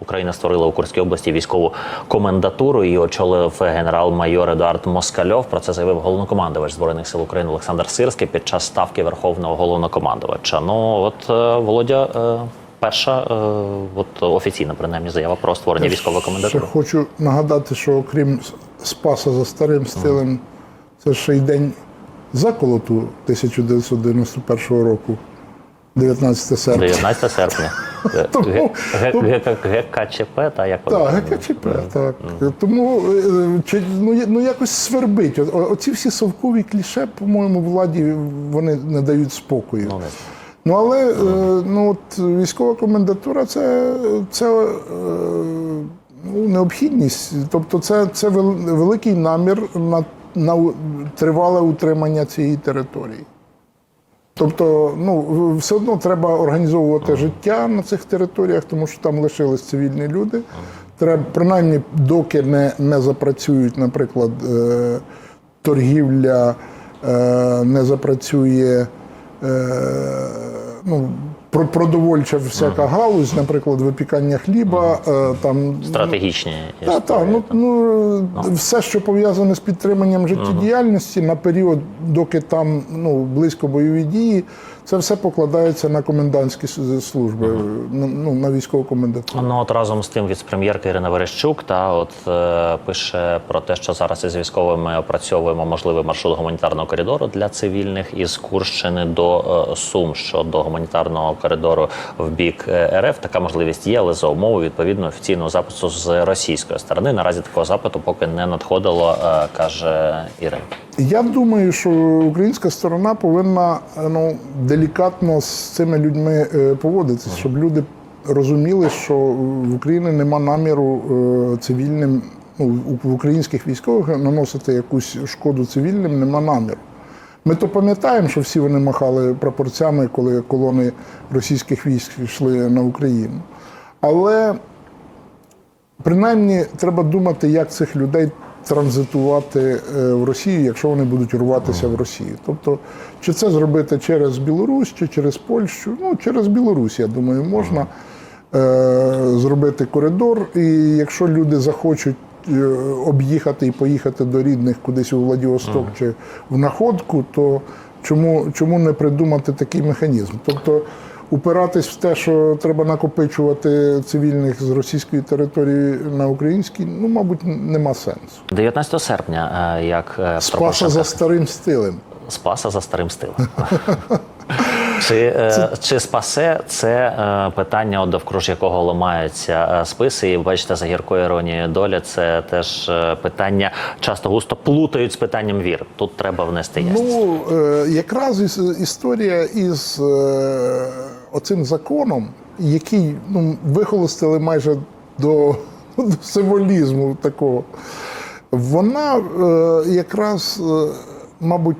Україна створила у Курській області військову комендатуру і очолив генерал-майор Едуард Москальов. Про це заявив головнокомандувач збройних сил України Олександр Сирський під час ставки верховного головнокомандувача. Ну от е, Володя. е, Перша е, от офіційна принаймні заява про створення військової Ще комендатури. хочу нагадати, що окрім Спаса за старим стилем, це ще й день заколоту 1991 року, 19 серпня. 19 серпня. Тому- ГКЧП, та як? Так, ГКЧП, так. Тому е, ну, ну, якось свербить. Оці всі совкові кліше, по-моєму, владі вони не дають спокою. Ну. Ну але е, ну, от, військова комендатура це, це е, ну, необхідність. Тобто це, це великий намір на, на тривале утримання цієї території. Тобто, ну, все одно треба організовувати життя на цих територіях, тому що там лишились цивільні люди. Треба, принаймні, доки не, не запрацюють, наприклад, е, торгівля, е, не запрацює е, ну, продовольча всяка галузь, наприклад, випікання хліба, е, там Стратегічні так, так. історії, Ну, ну, все, що пов'язане з підтриманням життєдіяльності на період, доки там ну, близько бойові дії, це все покладається на комендантські служби, на- ну, на військову комендатуру. Ну от разом з тим віцпрем'єрка Ірина Верещук та от е, пише про те, що зараз із військовими опрацьовуємо можливий маршрут гуманітарного коридору для цивільних із Курщини до е, Сум щодо гуманітарного коридору в бік е, РФ. Така можливість є, але за умови відповідно офіційного запису з російської сторони. Наразі такого запиту поки не надходило, е, каже Ірина. Я думаю, що українська сторона повинна ну, делікатно з цими людьми е, поводитися, щоб люди розуміли, що в Україні нема наміру цивільним, ну, в українських військових наносити якусь шкоду цивільним, нема наміру. Ми то пам'ятаємо, що всі вони махали прапорцями, коли колони російських військ йшли на Україну. Але принаймні треба думати, як цих людей транзитувати е, в Росію, якщо вони будуть рватися в Росію. Тобто, чи це зробити через Білорусь, чи через Польщу? Ну, через Білорусь, я думаю, можна е, зробити коридор. І якщо люди захочуть об'їхати і поїхати до рідних кудись у Владивосток чи в Находку, то чому, чому не придумати такий механізм? Тобто упиратись в те, що треба накопичувати цивільних з російської території на українській, ну, мабуть, нема сенсу. 19 серпня, е, як е, Спаса за старим стилем. Спаса за старим стилем. Чи, е, чи спасе це е, питання, от довкруж якого ламаються е, списи? І бачите, за гіркою іронією долі це теж питання часто густо плутають з питанням вір. Тут треба внести ясність. Ну, якраз історія із оцим законом, який ну, вихолостили майже до, до символізму такого, вона е, якраз, е, мабуть,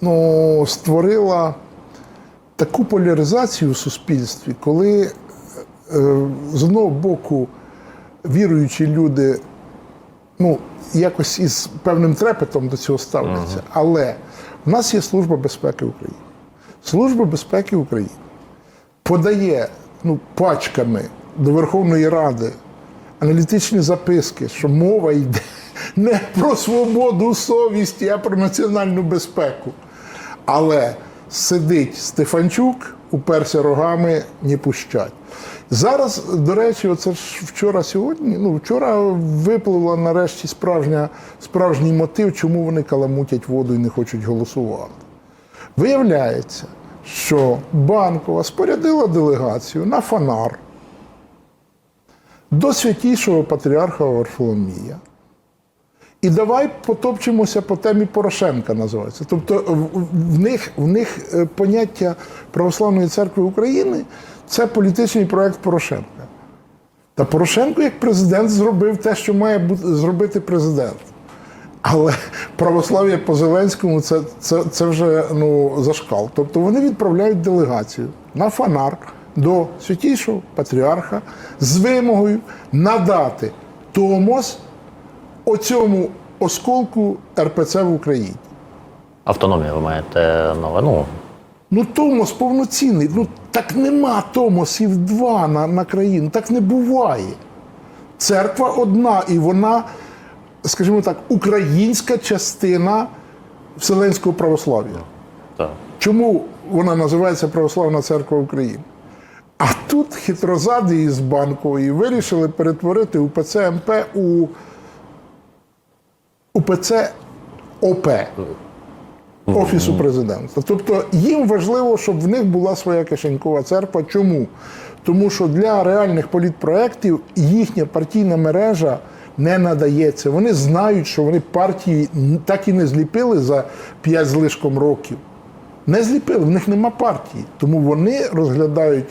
ну, створила таку поляризацію в суспільстві, коли е, з одного боку віруючі люди ну, якось із певним трепетом до цього ставляться. Але в нас є Служба безпеки України. Служба безпеки України подає ну, пачками до Верховної Ради аналітичні записки, що мова йде не про свободу совісті, а про національну безпеку. Але сидить Стефанчук, уперся рогами, не пущать. Зараз, до речі, оце ж вчора сьогодні. Ну, вчора випливла нарешті справжня, справжній мотив, чому вони каламутять воду і не хочуть голосувати. Виявляється, що Банкова спорядила делегацію на фонар до святішого патріарха Варфоломія. І давай потопчемося по темі Порошенка, називається. Тобто в, них, в них е, поняття Православної церкви України це політичний проект Порошенка. Та Порошенко як президент зробив те, що має бути, зробити президент. Але православ'я по Зеленському це, це, це вже ну, зашкал. Тобто вони відправляють делегацію на фонар до святішого патріарха з вимогою надати Томос оцьому осколку РПЦ в Україні. Автономію ви маєте нове. Ну Ну, Томос повноцінний. Ну так нема Томосів два на, на країну. Так не буває. Церква одна, і вона, скажімо так, українська частина Вселенського православ'я. Так. Чому вона називається Православна Церква України? А тут хитрозаді із банкової вирішили перетворити УПЦ МП у УПЦ ОП Офісу президента. Тобто їм важливо, щоб в них була своя кишенькова церква. Чому? Тому що для реальних політпроєктів їхня партійна мережа не надається. Вони знають, що вони партії так і не зліпили за 5 з лишком років. Не зліпили, в них нема партії. Тому вони розглядають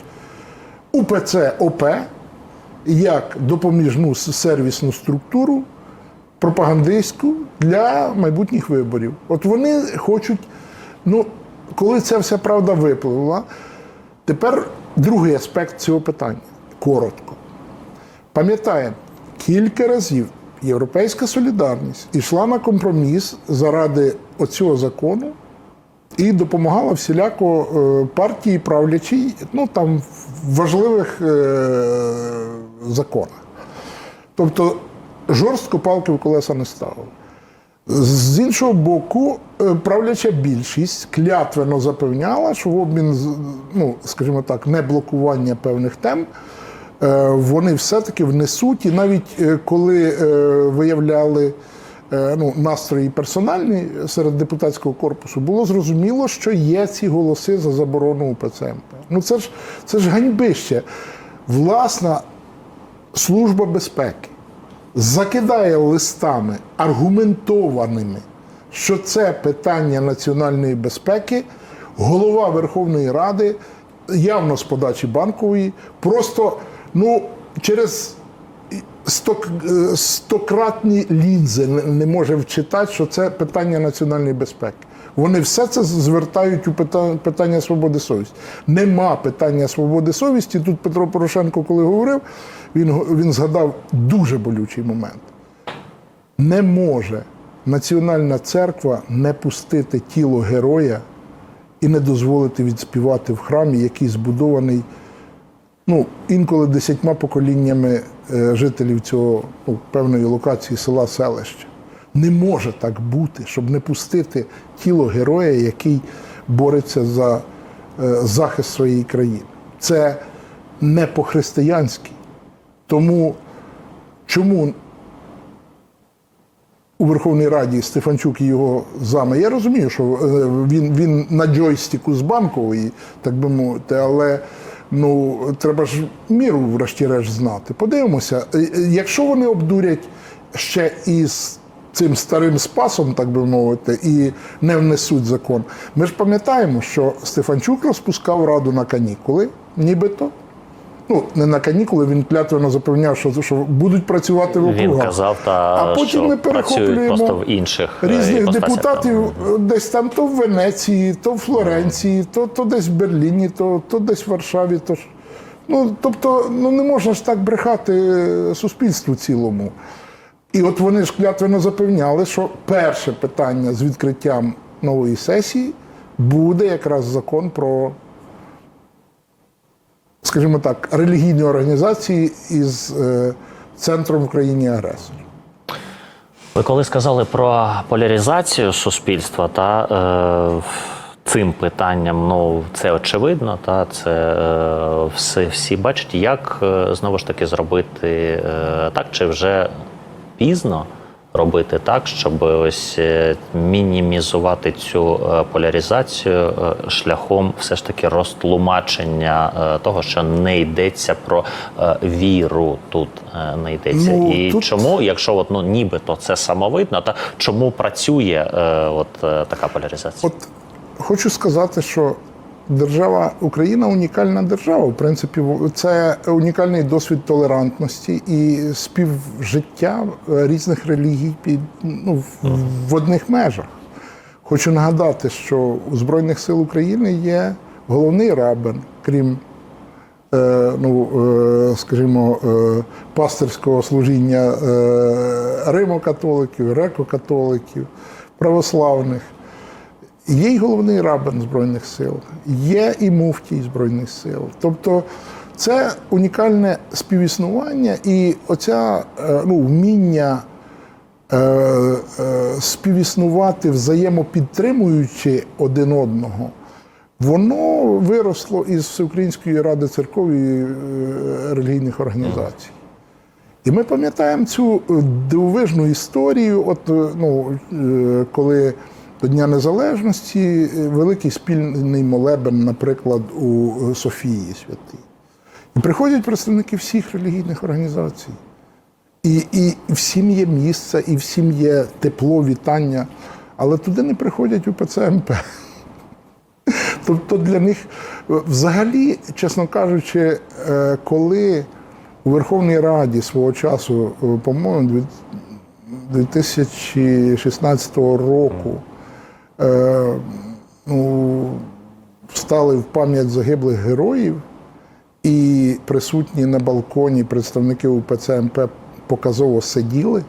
УПЦ ОП як допоміжну сервісну структуру пропагандистську для майбутніх виборів. От вони хочуть, ну, коли ця вся правда випливла, тепер другий аспект цього питання. Коротко. Пам'ятаємо, кілька разів Європейська солідарність йшла на компроміс заради оцього закону і допомагала всіляко е, партії правлячій, ну там в важливих е, законах. Тобто жорстко палки в колеса не ставили. З іншого боку, е, правляча більшість клятвено запевняла, що в обмін, ну, скажімо так, не блокування певних тем, е, вони все-таки внесуть, і навіть е, коли виявляли ну, настрої персональні серед депутатського корпусу, було зрозуміло, що є ці голоси за заборону УПЦ МП. Ну це ж це ж ганьбище. Власна служба безпеки закидає листами аргументованими, що це питання національної безпеки, голова Верховної Ради, явно з подачі банкової, просто ну, через е, стократні лінзи не може вчитати, що це питання національної безпеки. Вони все це звертають у питання свободи совісті. Нема питання свободи совісті. Тут Петро Порошенко, коли говорив, він, він згадав дуже болючий момент. Не може Національна церква не пустити тіло героя і не дозволити відспівати в храмі, який збудований ну, інколи десятьма поколіннями е, жителів цього ну, певної локації села селища. Не може так бути, щоб не пустити тіло героя, який бореться за е, захист своєї країни. Це не по-християнськи. Тому чому у Верховній Раді Стефанчук і його зами. Я розумію, що е, він, він на джойстику з банкової, так би мовити, але ну, треба ж міру, врешті-решт, знати. Подивимося, Е, якщо вони обдурять ще із цим старим спасом, так би мовити, і не внесуть закон. Ми ж пам'ятаємо, що Стефанчук розпускав раду на канікули, нібито. Ну, не на канікули, він клятвенно запевняв, що, що будуть працювати в округах. Він казав, та А потім що ми перехоплюємо в інших е, різних депутатів там. десь там то в Венеції, то в Флоренції, то, то десь в Берліні, то, то десь в Варшаві. То ж. Ну, тобто, ну не можна ж так брехати е, суспільству цілому. І от вони ж клятвенно запевняли, що перше питання з відкриттям нової сесії буде якраз закон про, скажімо так, релігійні організації із е, центром в країні агресор. Ви коли сказали про поляризацію суспільства та е, цим питанням, ну це очевидно, та це е, всі, всі бачать, як е, знову ж таки зробити е, так, чи вже пізно робити так, щоб ось е, мінімізувати цю е, поляризацію е, шляхом все ж таки розтлумачення е, того, що не йдеться про е, віру тут е, не йдеться. Ну, І тут- чому, якщо от, ну, нібито це самовидно, то чому працює е, от е, така поляризація? От хочу сказати, що держава Україна унікальна держава. В принципі, це унікальний досвід толерантності і співжиття різних релігій під ну, в, одних межах. Хочу нагадати, що у Збройних сил України є головний рабин, крім е, ну, е, скажімо, е, пастирського служіння римо-католиків, греко-католиків, православних. Є й головний рабин Збройних сил, є і муфтій Збройних сил. Тобто це унікальне співіснування і оця е, ну, вміння е, е, співіснувати, взаємопідтримуючи один одного, воно виросло із Всеукраїнської ради церков і релігійних організацій. І ми пам'ятаємо цю дивовижну історію, от ну, коли до Дня Незалежності е, великий спільний молебен, наприклад, у е, Софії Святій. І приходять представники всіх релігійних організацій. І, і всім є місце, і всім є тепло, вітання, але туди не приходять УПЦ МП. Тобто для них е, взагалі, чесно кажучи, коли у Верховній Раді свого часу, по-моєму, 2016 року е, ну, встали в пам'ять загиблих героїв, і присутні на балконі представники УПЦ МП показово сиділи.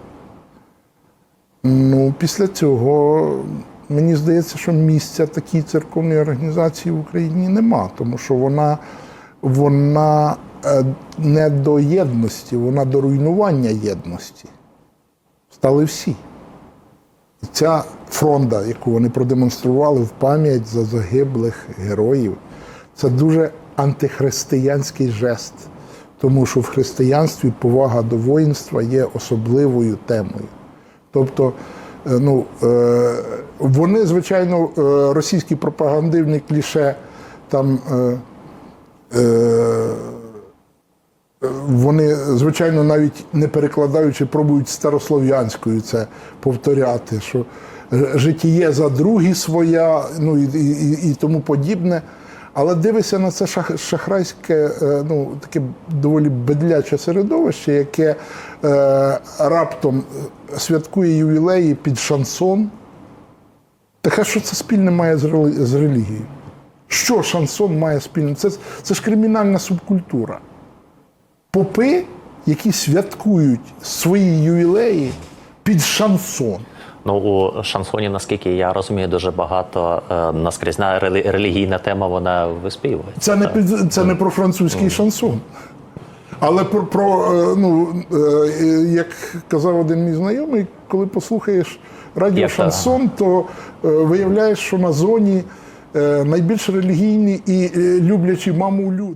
Ну, після цього мені здається, що місця такій церковній організації в Україні нема, тому що вона, вона е, не до єдності, вона до руйнування єдності. Стали всі. Ця фронта, яку вони продемонстрували в пам'ять за загиблих героїв, це дуже антихристиянський жест, тому що в християнстві повага до воїнства є особливою темою. Тобто, е, ну, е, вони, звичайно, е, російські пропагандивні кліше там. Вони, звичайно, навіть не перекладаючи, пробують старослов'янською це повторяти, що житіє за другі своя, ну і, і, і тому подібне. Але дивися на це шах, шахрайське, е, ну таке доволі бедляче середовище, яке е, раптом святкує ювілеї під шансон. Таке, що це спільне має з релігією? Що шансон має спільне? Це, це ж кримінальна субкультура попи, які святкують свої ювілеї під шансон. Ну у шансоні, наскільки я розумію, дуже багато е, наскрізна релі- релігійна тема вона виспівується. Це не під це не про французький шансон. Але про, про е, ну, е, як казав один мій знайомий, коли послухаєш радіо шансон, то е, виявляєш, що на зоні е, найбільш релігійні і е, люблячі маму люди.